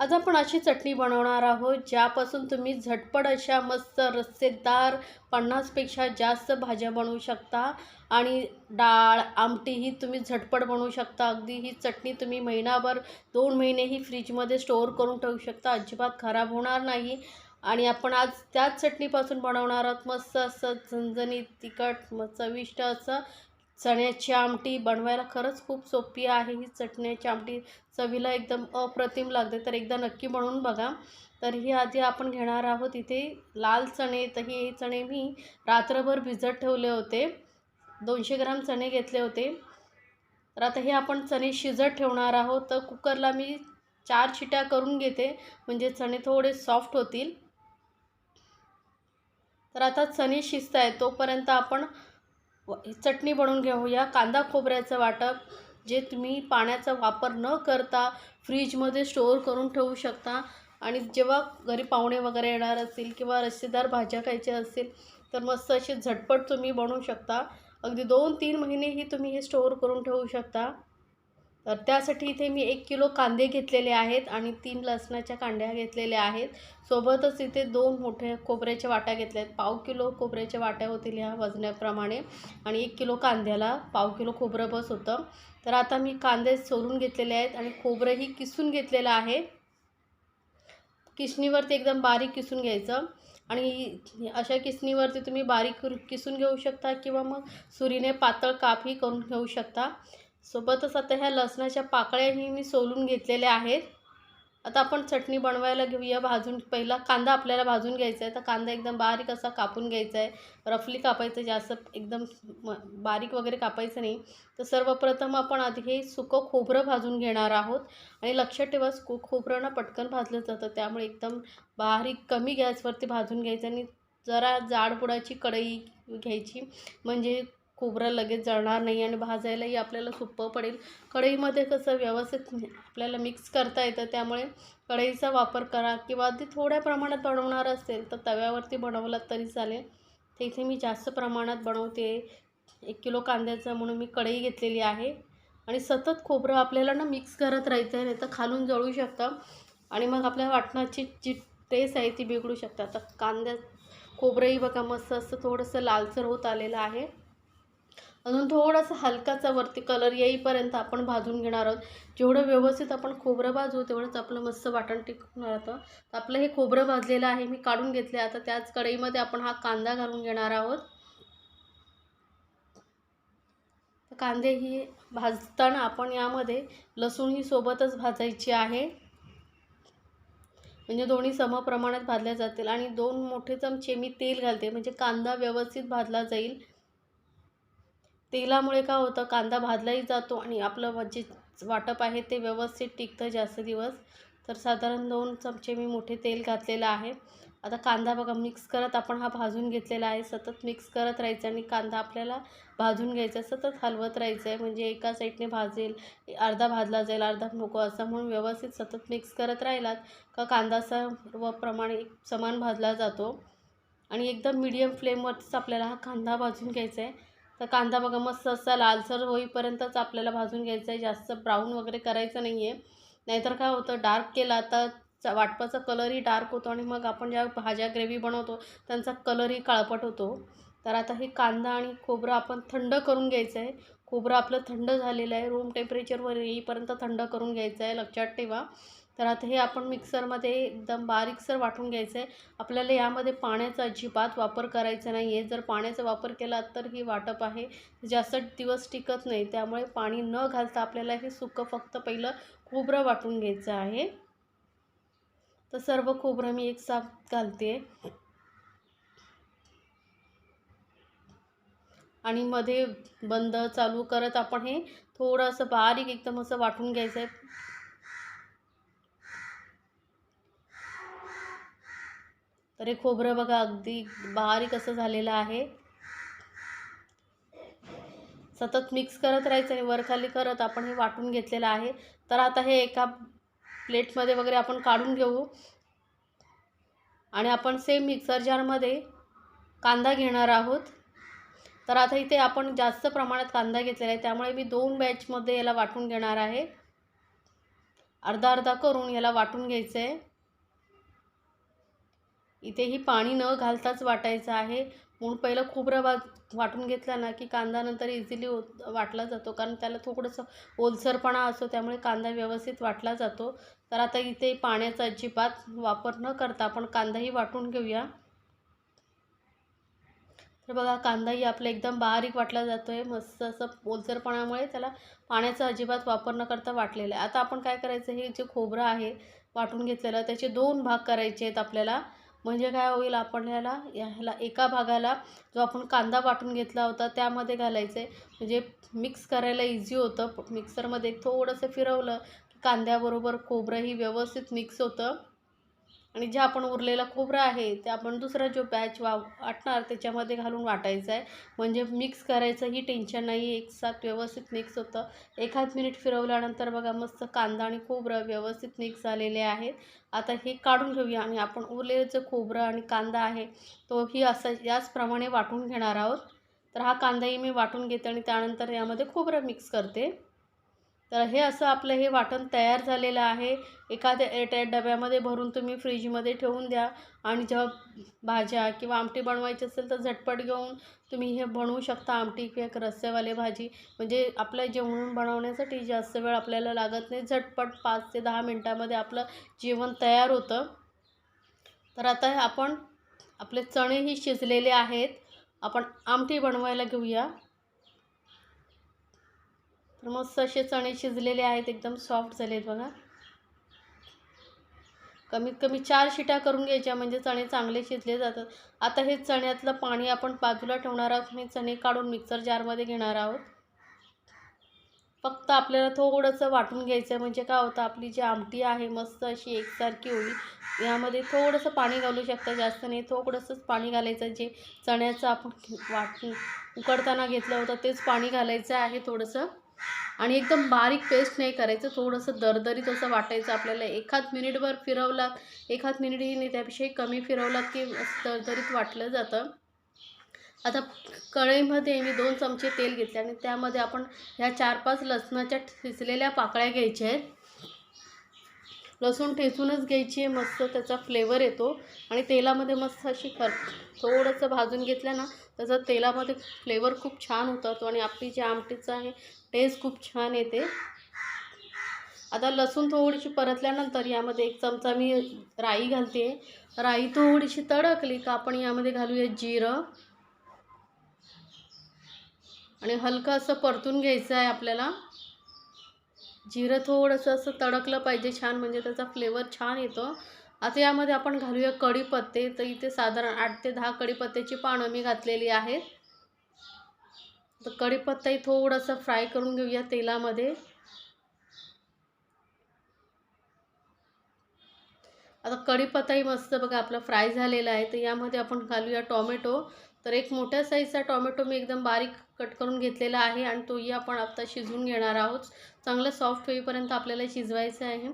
आज आपण अशी चटणी बनवणार आहोत ज्यापासून तुम्ही झटपट अशा मस्त रस्सेदार पन्नासपेक्षा जास्त भाज्या बनवू शकता. आणि डाळ आमटी ही तुम्ही झटपट बनवू शकता. अगदी ही चटणी तुम्ही महिनाभर दोन महिनेही फ्रीजमध्ये स्टोअर करून ठेवू शकता. अजिबात खराब होणार नाही. आणि आपण आज त्याच चटणीपासून बनवणार आहोत. मस्त असं झणझणीत तिखट मग चविष्ट असं चण्याची आमटी बनवायला खरंच खूप सोपी आहे. ही चटण्याची आमटी चवीला एकदम अप्रतिम लागते. तर एकदा नक्की बनवून बघा. तर ही आधी आपण घेणार आहोत इथे लाल चणे. तर हे चणे मी रात्रभर भिजत ठेवले होते. दोनशे ग्राम चणे घेतले होते. तर आता हे आपण चणे शिजत ठेवणार आहोत. तर कुकरला मी चार शिट्या करून घेते. म्हणजे चणे थोडे सॉफ्ट होतील. तर आता चणे शिजत आहे तोपर्यंत आपण चटणी बनवून घेऊया. कांदा खोबऱ्याचं वाटप जे तुम्ही पाण्याचा वापर न करता फ्रीजमध्ये स्टोअर करून ठेवू शकता. आणि जेव्हा घरी पाहुणे वगैरे येणार असतील किंवा रस्सेदार भाज्या खायच्या असतील तर मस्त असे झटपट तुम्ही बनवू शकता. अगदी दोन तीन महिनेही तुम्ही हे स्टोअर करून ठेवू शकता. तर त्यासाठी इथे मी एक किलो कांदे घेतलेले आहेत आणि तीन लसणाच्या कांड्या घेतलेल्या आहेत. सोबतच इथे दोन मोठे खोबऱ्याच्या वाट्या घेतल्या आहेत. पाव किलो खोबऱ्याच्या वाट्या होतील ह्या वजनाप्रमाणे आणि एक किलो कांद्याला पाव किलो खोबरं बस होतं. तर आता मी कांदे सोलून घेतलेले आहेत आणि खोबरंही किसून घेतलेलं आहे. किसणीवरती एकदम बारीक किसून घ्यायचं आणि अशा किसणीवरती तुम्ही बारीक किसून घेऊ शकता किंवा मग सुरीने पातळ कापही करून घेऊ शकता. सोबतच आता ह्या लसणाच्या पाकळ्याही मी सोलून घेतलेल्या आहेत. आता आपण चटणी बनवायला घेऊया भाजून. पहिला कांदा आपल्याला भाजून घ्यायचा आहे. तर कांदा एकदम बारीक असा कापून घ्यायचा आहे. रफली कापायचं जास्त एकदम म बारीक वगैरे कापायचं नाही. तर सर्वप्रथम आपण आधी हे सुकं खोबरं भाजून घेणार आहोत. आणि लक्षात ठेवा खो खोबरं ना पटकन भाजलं जातं. त्यामुळे एकदम बारीक कमी गॅसवरती भाजून घ्यायचं आणि जरा जाडबुडाची कढई घ्यायची. म्हणजे खोबरं लगेच जळणार नाही आणि भाजायलाही आपल्याला सोपं पडेल. कढईमध्ये कसं व्यवस्थित आपल्याला मिक्स करता येतं त्यामुळे कढईचा वापर करा किंवा अगदी थोड्या प्रमाणात बनवणार असेल तर तव्यावरती बनवलात तरी चालेल. तर इथे मी जास्त प्रमाणात बनवते. एक किलो कांद्याचं म्हणून मी कढई घेतलेली आहे. आणि सतत खोबरं आपल्याला ना मिक्स करत राहायचं आहे नाही तर खालून जळू शकतं. आणि मग आपल्या वाटणाची जी टेस्ट आहे ती बिघडू शकतं. आता कांद्यात खोबरंही बघा मस्त असं थोडंसं लालसर होत आलेलं आहे. अजून थोडासा हलकाचा वरती कलर येईपर्यंत आपण भाजून घेणार आहोत. जेवढं व्यवस्थित आपण खोबरं भाजू तेवढंच आपलं मस्त वाटण टिकणार होतं तर आपलं हे खोबरं भाजलेलं आहे मी काढून घेतले आता त्याच कढईमध्ये आपण हा कांदा घालून घेणार आहोत. कांदे ही भाजताना आपण यामध्ये लसूण ही सोबतच भाजायची आहे. म्हणजे दोन्ही समप्रमाणात भाजल्या जातील. आणि दोन मोठे चमचे मी तेल घालते. म्हणजे कांदा व्यवस्थित भाजला जाईल. तेलामुळे काय होतं? कांदा भाजलाही जातो आणि आपलं जे वाटप आहे ते व्यवस्थित टिकतं जास्त दिवस. तर साधारण दोन चमचे मी मोठे तेल घातलेलं आहे. आता कांदा बघा मिक्स करत आपण हा भाजून घेतलेला आहे. सतत मिक्स करत राहायचं आणि कांदा आपल्याला भाजून घ्यायचा सतत हलवत राहायचं आहे. म्हणजे एका साईडने भाजेल अर्धा भाजला जाईल अर्धा नको असं म्हणून व्यवस्थित सतत मिक्स करत राहिलात का कांदा सर्व प्रमाणे समान भाजला जातो. आणि एकदम मीडियम फ्लेमवरतीच आपल्याला हा कांदा भाजून घ्यायचा आहे. तर कांदा बघा मस्त असा लालसर होईपर्यंतच आपल्याला भाजून घ्यायचा आहे. जास्त ब्राऊन वगैरे करायचं नाही आहे नाहीतर काय होतं डार्क केला तर वाटपाचा कलरही डार्क होतो आणि मग आपण ज्या भाज्या ग्रेव्ही बनवतो त्यांचा कलरही काळपट होतो. तर आता हे कांदा आणि खोबरं आपण थंड करून घ्यायचं आहे. खोबरं आपलं थंड झालेलं आहे. रूम टेम्परेचरवर येईपर्यंत थंड करून घ्यायचं आहे. लक्षात ठेवा. तर आता हे आपण मिक्सरमध्ये एकदम बारीकसर वाटून घ्यायचं आहे आपल्याला यामध्ये पाण्याचा अजिबात वापर करायचा नाही आहे जर पाण्याचा वापर केला तर ही वाटप आहे. जास्त दिवस टिकत नाही. त्यामुळे पाणी न घालता आपल्याला हे सुकं फक्त पहिलं खोबरं वाटून घ्यायचं आहे. तर सर्व खोबरं मी एक साथ घालते. आणि मध्ये बंद चालू करत आपण हे थोडंसं बारीक एकदम असं वाटून घ्यायचं आहे तर हे खोबरं बघा अगदी बारीक असं झालेलं आहे. सतत मिक्स करत राहायचं आणि वरखाली करत आपण हे वाटून घेतलेलं आहे. तर आता हे एका प्लेटमध्ये वगैरे आपण काढून घेऊ. आणि आपण सेम मिक्सर जारमध्ये कांदा घेणार आहोत. तर आता इथे आपण जास्त प्रमाणात कांदा घेतलेला आहे. त्यामुळे मी दोन बॅचमध्ये याला वाटून घेणार आहे. अर्धा अर्धा करून याला वाटून घ्यायचं आहे इथेही पाणी न घालताच वाटायचं आहे. म्हणून पहिलं खोबरं वा वाटून घेतला ना की कांदा नंतर इझिली वाटला जातो. कारण त्याला थोडंसं ओलसरपणा असतो त्यामुळे कांदा व्यवस्थित वाटला जातो. तर आता इथे पाण्याचा अजिबात वापर न करता आपण कांदाही वाटून घेऊया. तर बघा कांदाही आपला एकदम बारीक वाटला जातो आहे मस्त असं ओलसरपणामुळे त्याला पाण्याचा अजिबात वापर न करता वाटलेला आहे. आता आपण काय करायचं हे जे खोबरं आहे वाटून घेतलेलं त्याचे दोन भाग करायचे आहेत आपल्याला. म्हणजे काय होईल आपल्याला ह्याला एका भागाला जो आपण कांदा वाटून घेतला होता त्यामध्ये घालायचं. आहे म्हणजे मिक्स करायला इझी होतं. मिक्सरमध्ये थोडंसं फिरवलं की कांद्याबरोबर खोबरंही व्यवस्थित मिक्स होतं. आणि जे आपण उरलेला खोबरं आहे ते आपण दुसरा जो बॅच वा वाटणार त्याच्यामध्ये घालून वाटायचं आहे. म्हणजे मिक्स करायचंही टेन्शन नाही एक साथ व्यवस्थित मिक्स होतं. एखाद मिनिट फिरवल्यानंतर बघा मस्त कांदा आणि खोबरं व्यवस्थित मिक्स झालेले आहेत. आता हे काढून घेऊया आणि आपण उरलेलं जे खोबरं आणि कांदा आहे तोही असं याचप्रमाणे वाटून घेणार आहोत. तर हा कांदाही मी वाटून घेते आणि त्यानंतर यामध्ये खोबरं मिक्स करते. तर हे असं आपलं हे वाटण तयार झालेलं आहे. एखाद्या एअरटाईट डब्यामध्ये भरून तुम्ही फ्रीजमध्ये ठेवून द्या आणि जेव्हा भाज्या किंवा आमटी बनवायची असेल तर झटपट घेऊन तुम्ही हे बनवू शकता आमटी किंवा एक रस्सेवाले भाजी. म्हणजे आपलं जेवण बनवण्यासाठी जास्त वेळ आपल्याला लागत नाही. झटपट पाच ते दहा मिनटामध्ये आपलं जेवण तयार होतं. तर आता आपण आपले चणेही शिजलेले आहेत. आपण आमटी बनवायला घेऊया. तर मस्त असे चणे शिजलेले आहेत एकदम सॉफ्ट झाले आहेत बघा. कमीत कमी चार शिट्या करून घ्यायच्या म्हणजे चणे चांगले शिजले जातात. आता हे चण्यातलं पाणी आपण बाजूला ठेवणार आहोत आणि चणे काढून मिक्सर जारमध्ये घेणार आहोत. फक्त आपल्याला थोडंसं वाटून घ्यायचं आहे म्हणजे काय होतं आपली जी आमटी आहे मस्त अशी एकसारखी होईल. यामध्ये थोडंसं पाणी घालू शकता जास्त नाही थोडंसंच पाणी घालायचं. जे चण्याचं आपण वाटून उकडताना घेतलं होतं तेच पाणी घालायचं आहे थोडंसं. आणि एकदम बारीक पेस्ट नाही करायचं थोडंसं दरदरीत असं वाटायचं आपल्याला. एखाद मिनिटभर फिरवलात एखाद मिनिटही नाही त्यापेक्षाही कमी फिरवलात की दरदरीत वाटलं जातं. आता कढईमध्ये मी दोन चमचे तेल घेतले आणि त्यामध्ये आपण ह्या चार पाच लसणाच्या ठिसलेल्या पाकळ्या घ्यायच्या आहेत. लसूण ठेचूनच घ्यायची आहे मस्त त्याचा फ्लेवर येतो. आणि तेलामध्ये मस्त अशी कर थोडंसं भाजून घेतलं ना त्याचा तेलामध्ये फ्लेवर खूप छान होता. आणि आपली जी आमटीचं आहे टेस्ट खूप छान येते. आता लसूण थोडीशी परतल्यानंतर यामध्ये एक चमचा मी राई घालते. राई थोडीशी तडकली का आपण यामध्ये घालूया जिरं. आणि हलकं असं परतून घ्यायचं आहे आपल्याला. जिरं थोडंसं असं तडकलं पाहिजे छान म्हणजे त्याचा फ्लेवर छान येतो. आता यामध्ये आपण घालूया कढीपत्ते. तर इथे साधारण आठ ते दहा कढीपत्त्याची पानं मी घातलेली आहेत. तर कढीपत्ताही थोडंसं फ्राय करून घेऊया तेलामध्ये. आता कढीपत्ताही मस्त बघा आपला फ्राय झालेला आहे तर यामध्ये आपण घालूया टॉमॅटो. तर एक मोठ्या साईजचा टॉमॅटो मी एकदम बारीक कट करून घेतलेला आहे आणि तोही आपण आत्ता शिजवून घेणार आहोत. चांगलं सॉफ्ट होईपर्यंत आपल्याला शिजवायचं आहे.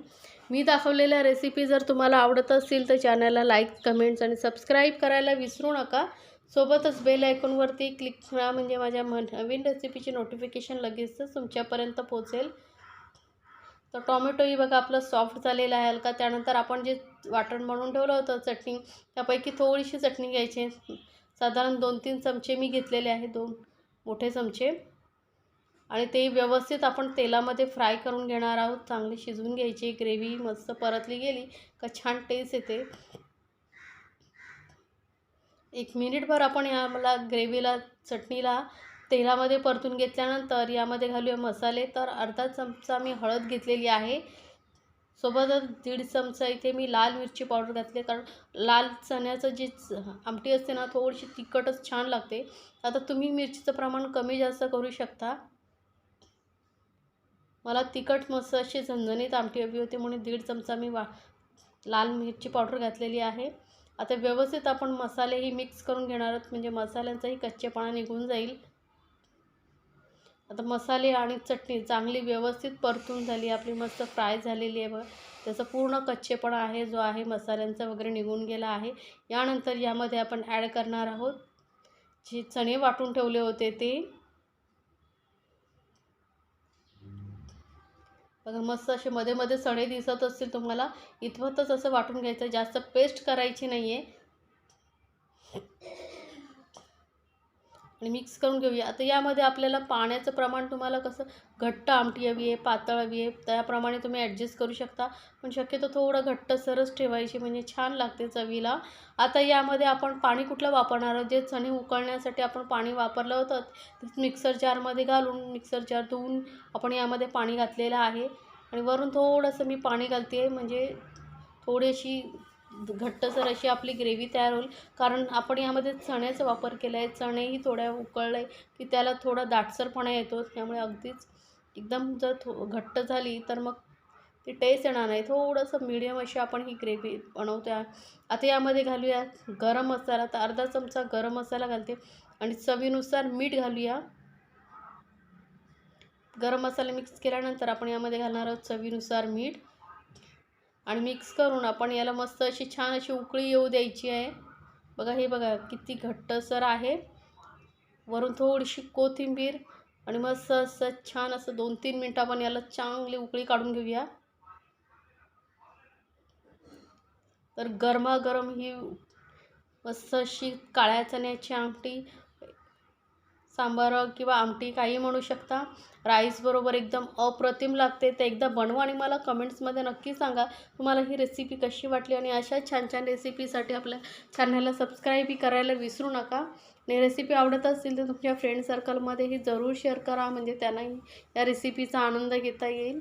मी दाखवलेल्या रेसिपी जर तुम्हाला आवडत असतील तर चॅनलला लाईक कमेंट्स आणि सबस्क्राईब करायला विसरू नका. सोबतच बेल आयकॉनवरती क्लिक करा म्हणजे माझ्या म नवीन रेसिपीची नोटिफिकेशन लगेचच तुमच्यापर्यंत पोचेल तर टॉमॅटोही बघा आपलं सॉफ्ट झालेलं आहे हलका. त्यानंतर आपण जे वाटण बनवून ठेवलं होतं चटणी त्यापैकी थोडीशी चटणी घ्यायची. साधारण दोन तीन चमचे मी घेतलेले आहे दोन मोठे चमचे. आणि ते व्यवस्थित आपण तेलामध्ये फ्राय करून घेणार आहोत. चांगली शिजवून घ्यायची ग्रेव्ही मस्त परतली गेली का छान टेस्ट येते. एक मिनिटभर आपण या मला ग्रेव्हीला चटणीला तेलामध्ये परतून घेतल्यानंतर यामध्ये घालूया मसाले. तर अर्धा चमचा मी हळद घेतलेली आहे. सोबतच दीड चमचा इथे मी लाल मिरची पावडर घातली कारण लाल चण्याचं जी आमटी असते ना थोडीशी तिखटच छान लागते. आता तुम्ही मिरचीचं प्रमाण कमी जास्त करू शकता. मला तिखट मस्त अशी झणझणीत आमटी हवी होती म्हणून दीड चमचा मी वा लाल मिरची पावडर घातलेली आहे. आता व्यवस्थित आपण मसालेही मिक्स करून घेणार आहोत. म्हणजे मसाल्यांचाही कच्चेपणा निघून जाईल. आता मसाले आणि चटणी चांगली व्यवस्थित परतून झाली. आपली मस्त फ्राय झालेली आहे बघ. त्याचा पूर्ण कच्चेपणा आहे जो आहे मसाल्यांचा वगैरे निघून गेला आहे. यानंतर यामध्ये आपण ॲड करणार आहोत. जे चणे वाटून ठेवले होते ते. बघा मस्त असे मध्ये मध्ये सडे दिसत असतील तुम्हाला. इथवतच असं वाटून घ्यायचं जास्त पेस्ट करायची नाही आहे आणि मिक्स करून घेऊया. आता यामध्ये आपल्याला पाण्याचं प्रमाण तुम्हाला कसं घट्ट आमटी हवी आहे पातळ हवी आहे त्याप्रमाणे तुम्ही ॲडजस्ट करू शकता. पण शक्यतो थोडं घट्टसरच ठेवायची म्हणजे छान लागते चवीला. आता यामध्ये आपण पाणी कुठलं वापरणार आहोत? जे चणे उकळण्यासाठी आपण पाणी वापरलं होतं तेच मिक्सर जारमध्ये घालून मिक्सर जार धुवून आपण यामध्ये पाणी घातलेलं आहे. आणि वरून थोडंसं मी पाणी घालते आहे म्हणजे थोडीशी घट्टसर अशी आपली ग्रेव्ही तयार होईल. कारण आपण यामध्ये चण्याचा वापर केला आहे चणेही थोड्या उकळले की त्याला थोडा दाटसरपणा येतो त्यामुळे अगदीच एकदम जर थो घट्ट झाली तर मग ती टेस्ट येणार नाही. थोडंसं मीडियम अशी आपण ही ग्रेव्ही बनवतो आहे आता यामध्ये घालूया गरम मसाला. तर अर्धा चमचा गरम मसाला घालते आणि चवीनुसार मीठ घालूया. गरम मसाला मिक्स केल्यानंतर आपण यामध्ये घालणार आहोत चवीनुसार मीठ. आणि मिक्स करून आपण याला मस्त अशी छान अशी उकळी येऊ द्यायची आहे. बघा हे बघा किती घट्टसर आहे. वरून थोडीशी कोथिंबीर आणि मस्त असं छान असं दोन तीन मिनटं आपण याला चांगली उकळी काढून घेऊया. तर गरमागरम ही मस्त अशी काळ्या चण्याची आमटी सांबार किंवा आमटी काही म्हणू शकता. राईसबरोबर एकदम अप्रतिम लागते. ते एकदा बनवा आणि मला कमेंट्समध्ये नक्की सांगा. तुम्हाला ही रेसिपी कशी वाटली आणि अशा छान छान रेसिपीसाठी आपल्या चॅनलला सबस्क्राईबही करायला विसरू नका. आणि रेसिपी आवडत असतील तर तुमच्या फ्रेंड सर्कलमध्येही जरूर शेअर करा. म्हणजे त्यांनाही या रेसिपीचा आनंद घेता येईल.